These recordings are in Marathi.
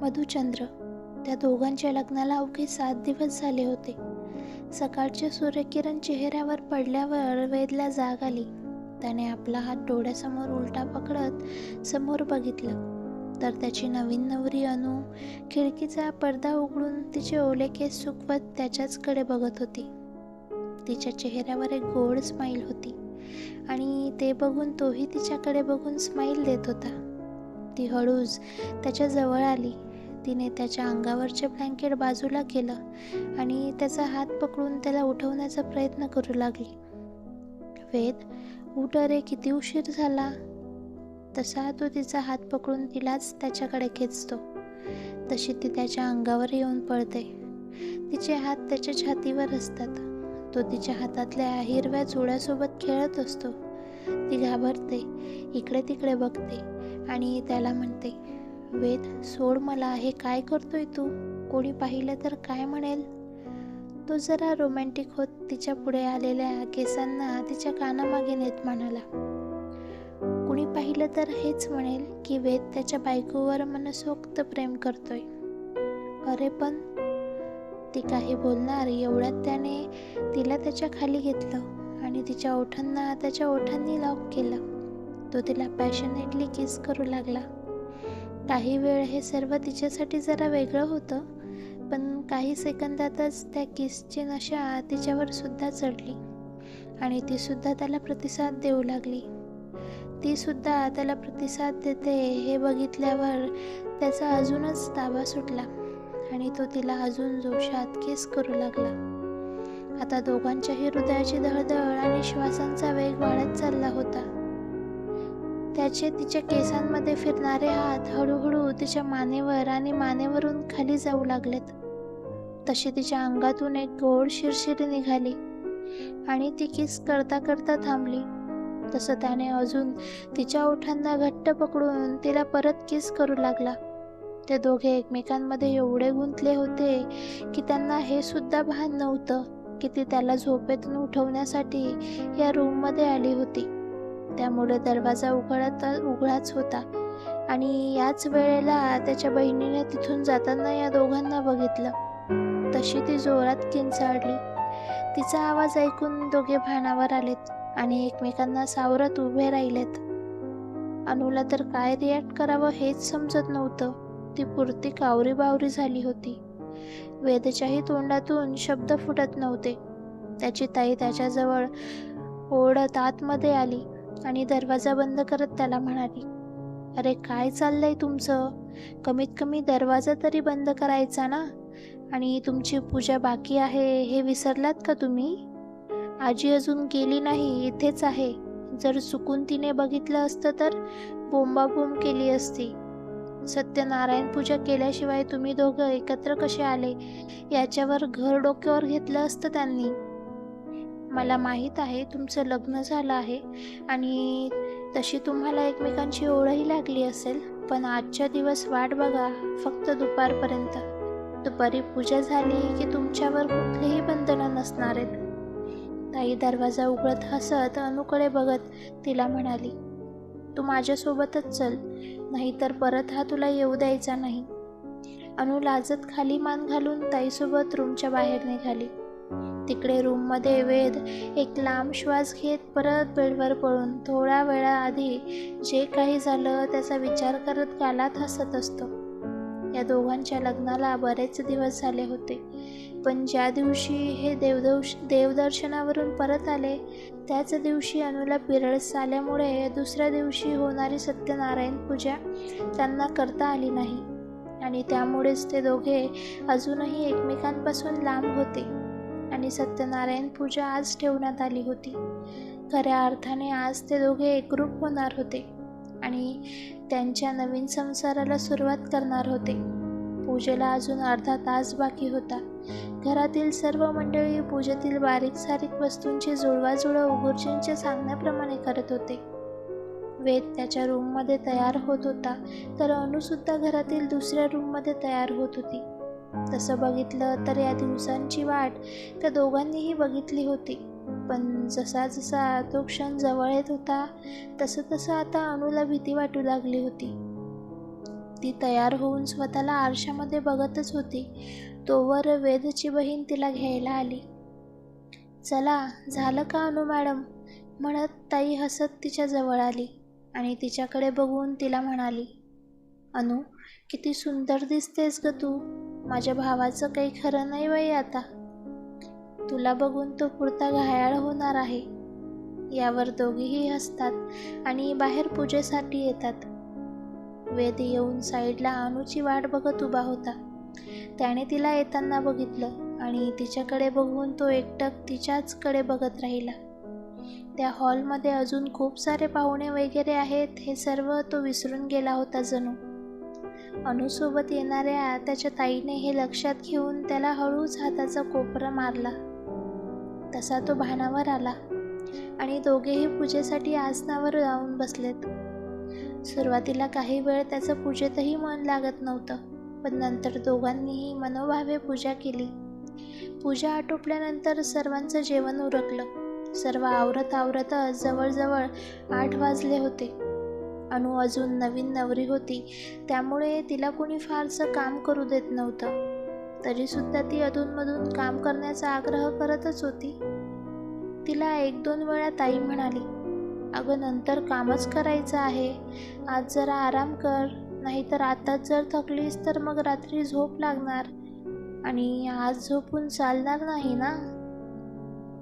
मधुचंद्र. त्या दोघांच्या लग्नाला अवघे सात दिवस झाले होते. सकाळचे सूर्यकिरण चेहऱ्यावर पडल्यावर वेदला जाग आली. त्याने आपला हात डोळ्यासमोर उलटा पकडत समोर बघितलं. तर त्याची नवीन नवरी अनु खिडकीचा पडदा उघडून तिचे ओले केस सुकवत त्याच्याचकडे बघत होती. तिच्या चेहऱ्यावर एक गोड स्माईल होती आणि ते बघून तोही तिच्याकडे बघून स्माईल देत होता. ती हळूच त्याच्याजवळ आली. तिने त्याच्या अंगावरचे ब्लँकेट बाजूला केलं आणि त्याचा हात पकडून त्याला उठवण्याचा प्रयत्न करू लागली. वेद उठ रे किती उशीर झाला? तसा तो तिचा हात पकडून तिलाच त्याच्याकडे खेचतो. तशी ती त्याच्या अंगावर येऊन पळते. तिचे हात त्याच्या छातीवर असतात. तो तिच्या हातातल्या हिरव्या चुड्यासोबत खेळत असतो. ती घाबरते इकडे तिकडे बघते आणि त्याला म्हणते वेद सोड मला हे काय करतोय तू? कोणी पाहिलं तर काय म्हणेल? तो जरा रोमॅन्टिक होत तिच्या पुढे आलेल्या केसांना तिच्या कानामागे नेत म्हणाला कुणी पाहिलं तर हेच म्हणेल की वेद त्याच्या बायकोवर मनसोक्त प्रेम करतोय. अरे पण ती काही बोलणार एवढ्यात त्याने तिला त्याच्याखाली घेतलं आणि तिच्या ओठांना त्याच्या ओठांनी लॉक केलं. तो तिला पॅशनेटली किस करू लागला. काही वेळ हे सर्व तिच्यासाठी जरा वेगळं होतं पण काही सेकंदातच त्या किसची नशा तिच्यावर सुद्धा चढली आणि ती सुद्धा त्याला प्रतिसाद देऊ लागली. ती सुद्धा त्याला प्रतिसाद देते हे बघितल्यावर त्याचा अजूनच ताबा सुटला आणि तो तिला अजून जोशात किस करू लागला. आता दोघांच्याही हृदयाची दळदळ आणि श्वासांचा वेग वाढत चालला होता. त्याचे तिच्या केसांमध्ये फिरणारे हात हळूहळू तिच्या मानेवर आणि मानेवरून खाली जाऊ लागलेत. तशी तिच्या अंगातून एक गोड शिरशिरी निघाली आणि ती किस करता करता थांबली. तसं त्याने अजून तिच्या ओठांना घट्ट पकडून तिला परत किस करू लागला. ते दोघे एकमेकांमध्ये एवढे गुंतले होते की त्यांना हे सुद्धा भान नव्हतं की ती त्याला झोपेतून उठवण्यासाठी या रूममध्ये आली होती. त्यामुळे दरवाजा उघडत उघडाच होता. आणि याच वेळेला त्याच्या बहिणीने तिथून जाताना या दोघांना बघितलं. तशी ती जोरात किंचाळली. तिचा आवाज ऐकून दोघे भानावर आलेत आणि एकमेकांना सावरत उभे राहिलेत. अनुला तर काय रिॲक्ट करावं हेच समजत नव्हतं. ती पुरती कावरी बावरी झाली होती. वेदच्याही तोंडातून शब्द फुटत नव्हते. त्याची ताई त्याच्याजवळ ओढत आतमध्ये आली. आणि दरवाजा बंद करत त्याला म्हणाली अरे काय चाललंय तुमचं? कमीत कमी दरवाजा तरी बंद करायचा ना? आणि तुमची पूजा बाकी आहे हे विसरलात का तुम्ही? आजी अजून गेली नाही इथेच आहे. जर चुकून तिने बघितलं असतं तर बोंबाबोंब केली असती. सत्यनारायण पूजा केल्याशिवाय तुम्ही दोघं एकत्र कसे आले? याच्यावर घर डोक्यावर घेतलं असतं त्यांनी. मला माहीत आहे तुमचं लग्न झालं आहे आणि तशी तुम्हाला एकमेकांची ओढही लागली असेल पण आजच्या दिवस वाट बघा फक्त दुपारपर्यंत. दुपारी पूजा झाली की तुमच्यावर कुठलीही बंधनं नसणार आहेत. ताई दरवाजा उघडत हसत अनुकडे बघत तिला म्हणाली तू माझ्यासोबतच चल नाहीतर परत हा तुला येऊ द्यायचा नाही. अनु लाजत खाली मान घालून ताईसोबत रूमच्या बाहेर निघाली. तिकडे रूममध्ये वेद एक लांब श्वास घेत परत बेडवर पळून थोड्या वेळाआधी जे काही झालं त्याचा विचार करत गालात हसत असतो. या दोघांच्या लग्नाला बरेच दिवस झाले होते. पण ज्या दिवशी हे देवदर्श देवदर्शनावरून परत आले त्याच दिवशी अनुला पिरळस आल्यामुळे दुसऱ्या दिवशी होणारी सत्यनारायण पूजा त्यांना करता आली नाही. आणि त्यामुळेच ते दोघे अजूनही एकमेकांपासून लांब होते. आणि सत्यनारायण पूजा आज ठेवण्यात आली होती. खऱ्या अर्थाने आज ते दोघे एकरूप होणार होते आणि त्यांच्या नवीन संसाराला सुरुवात करणार होते. पूजेला अजून अर्धा तास बाकी होता. घरातील सर्व मंडळी पूजेतील बारीक सारीक वस्तूंची जुळवाजुळव गुरुजींच्या सांगण्याप्रमाणे करत होते. वेद त्याच्या रूममध्ये तयार होत होता तर अनुसुद्धा घरातील दुसऱ्या रूममध्ये तयार होत होती. तसं बघितलं तर या दिवसांची वाट त्या दोघांनीही बघितली होती. पण जसा जसा तो क्षण जवळ येत होता तसं तसं आता अनुला भीती वाटू लागली होती. ती तयार होऊन स्वतःला आरशामध्ये बघतच होती. तोवर वेदची बहीण तिला घ्यायला आली. चला झालं का अनु मॅडम? म्हणत ताई हसत तिच्या जवळ आली आणि तिच्याकडे बघून तिला म्हणाली अनु किती सुंदर दिसतेस ग तू. माझ्या भावाचं काही खरं नाही बाई आता. तुला बघून तो पुरता घायाळ होणार आहे. यावर दोघेही हसतात आणि बाहेर पूजेसाठी येतात. वेद येऊन साईडला अनुची वाट बघत उभा होता. त्याने तिला येताना बघितलं आणि तिच्याकडे बघून तो एकटक तिच्याचकडे बघत राहिला. त्या हॉलमध्ये अजून खूप सारे पाहुणे वगैरे आहेत हे सर्व तो विसरून गेला होता जणू. अनुसोबत येणाऱ्या त्याच्या ताईने हे लक्षात घेऊन त्याला हळूच हाताचा कोपरा मारला. तसा तो भानावर आला आणि दोघेही पूजेसाठी आसनावर जाऊन बसलेत. सुरुवातीला काही वेळ त्याचं पूजेतही मन लागत नव्हतं पण नंतर दोघांनीही मनोभावे पूजा केली. पूजा आटोपल्यानंतर सर्वांचं जेवण उरकलं. सर्व आवरत आवरतच जवळजवळ आठ वाजले होते. अनु अजून नवीन नवरी होती त्यामुळे तिला कोणी फारसं काम करू देत नव्हतं. तरीसुद्धा ती अधूनमधून काम करण्याचा आग्रह करतच होती. तिला एक दोन वेळा ताई म्हणाली अगं नंतर कामच करायचं आहे. आज जरा आराम कर नाहीतर आताच जर थकलीस तर मग रात्री झोप लागणार. आणि आज झोपून चालणार नाही ना?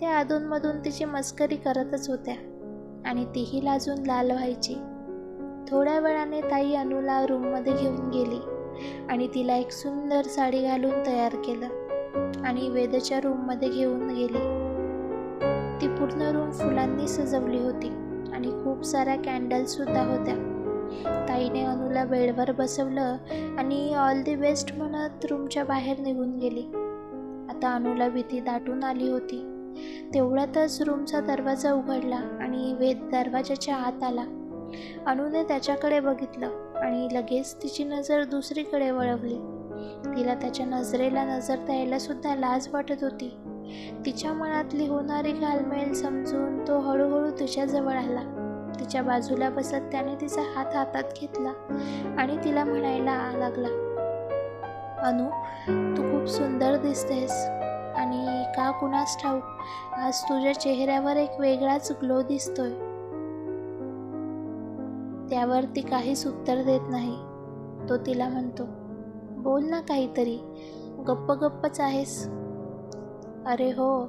त्या अधूनमधून तिची मस्करी करतच होत्या आणि तीही लाजून लाल व्हायची. थोड्या वेळाने ताई अनुला रूममध्ये घेऊन गेली आणि तिला एक सुंदर साडी घालून तयार केलं आणि वेदच्या रूममध्ये घेऊन गेली. ती पूर्ण रूम फुलांनी सजवली होती आणि खूप साऱ्या कॅन्डल्ससुद्धा होत्या. ताईने अनुला बेडवर बसवलं आणि ऑल दी बेस्ट म्हणत रूमच्या बाहेर निघून गेली. आता अनुला भीती दाटून आली होती. तेवढ्यातच रूमचा दरवाजा उघडला आणि वेद दरवाजाच्या आत आला. अनुने त्याच्याकडे बघितलं आणि लगेच तिची नजर दुसरीकडे वळवली. तिला त्याच्या नजरेला नजर द्यायला सुद्धा लाज वाटत होती. तिच्या मनातली होणारी घालमेल समजून तो हळूहळू तिच्याजवळ आला. तिच्या बाजूला बसत त्याने तिचा हात हातात घेतला आणि तिला म्हणायला लागला अनु तू खूप सुंदर दिसतेस आणि का कुणास ठाऊक आज तुझ्या चेहऱ्यावर एक वेगळाच ग्लो दिसतोय. त्यावर ती काहीच उत्तर देत नाही. तो तिला म्हणतो बोल ना काहीतरी. गप्प गप्पच आहेस. अरे हो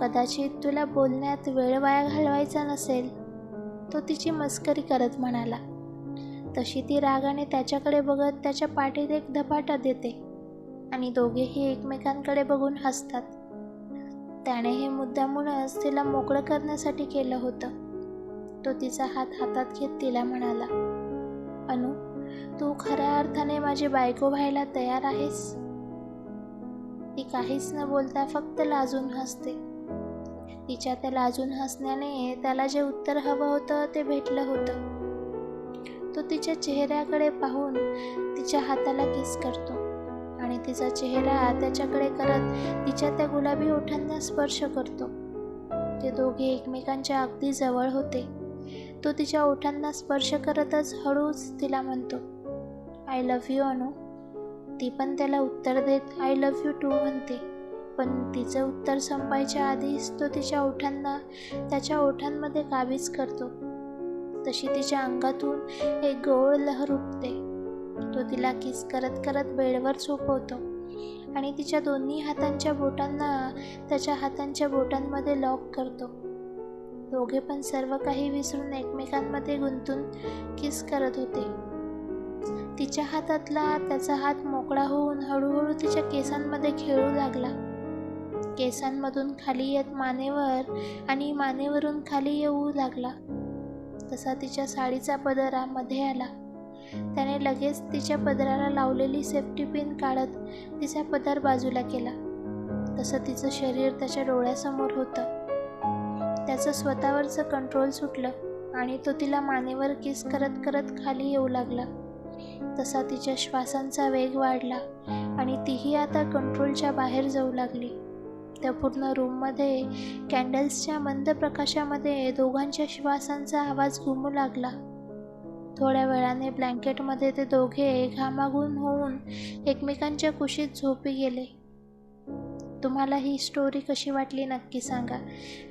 कदाचित तुला बोलण्यात वेळ वाया घालवायचा नसेल. तो तिची मस्करी करत म्हणाला. तशी ती रागाने त्याच्याकडे बघत त्याच्या पाठीत एक धपाटा देते आणि दोघेही एकमेकांकडे बघून हसतात. त्याने हे मुद्दामूनच तिला मोकळं करण्यासाठी केलं होतं. तो तिचा हात हातात घेत तिला म्हणाला अनु तू खऱ्या अर्थाने माझी बायको व्हायला तयार आहेस? ती काहीच न बोलता फक्त लाजून हसते. तिच्या त्या लाजून हसण्याने त्याला जे उत्तर हवं होतं ते भेटलं होतं. तो तिच्या चेहऱ्याकडे पाहून तिच्या हाताला किस करतो आणि तिचा चेहरा त्याच्याकडे करत तिच्या त्या गुलाबी ओठांना स्पर्श करतो. ते दोघे एकमेकांच्या अगदी जवळ होते. तो तिच्या ओठांना स्पर्श करतच हळूच तिला म्हणतो आय लव्ह यू अनु. ती पण त्याला उत्तर देत आय लव्ह यू टू म्हणते. पण तिचं उत्तर संपायच्या आधीच तो तिच्या ओठांना त्याच्या ओठांमध्ये काबीज करतो. तशी तिच्या अंगातून एक गोळ लहर उठते. तो तिला किस करत करत बेडवर झोपवतो. आणि तिच्या दोन्ही हातांच्या बोटांना त्याच्या हातांच्या बोटांमध्ये लॉक करतो. दोघे पण सर्व काही विसरून एकमेकांमध्ये गुंतून किस करत होते. तिच्या हातातला त्याचा हात मोकळा होऊन हळूहळू तिच्या केसांमध्ये खेळू लागला. केसांमधून खाली येत मानेवर आणि मानेवरून खाली येऊ लागला. तसा तिच्या साडीचा पदरा मध्ये आला. त्याने लगेच तिच्या पदराला लावलेली सेफ्टी पिन काढत तिचा पदर बाजूला केला. तसं तिचं शरीर त्याच्या डोळ्यासमोर होतं. त्याचं स्वतःवरचं कंट्रोल सुटलं आणि तो तिला मानेवर किस करत करत खाली येऊ लागला. तसा तिच्या श्वासांचा वेग वाढला आणि तीही आता कंट्रोलच्या बाहेर जाऊ लागली. त्या पूर्ण रूममध्ये कॅन्डल्सच्या मंद प्रकाशामध्ये दोघांच्या श्वासांचा आवाज घुमू लागला. थोड्या वेळाने ब्लँकेटमध्ये ते दोघे घामाघूम होऊन एकमेकांच्या कुशीत झोपी गेले. तुम्हाला ही स्टोरी कशी वाटली नक्की सांगा.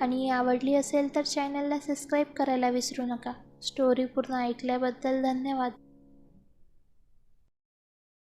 आणि आवडली असेल तर चॅनलला सबस्क्राईब करायला विसरू नका. स्टोरी पूर्ण ऐकल्याबद्दल धन्यवाद.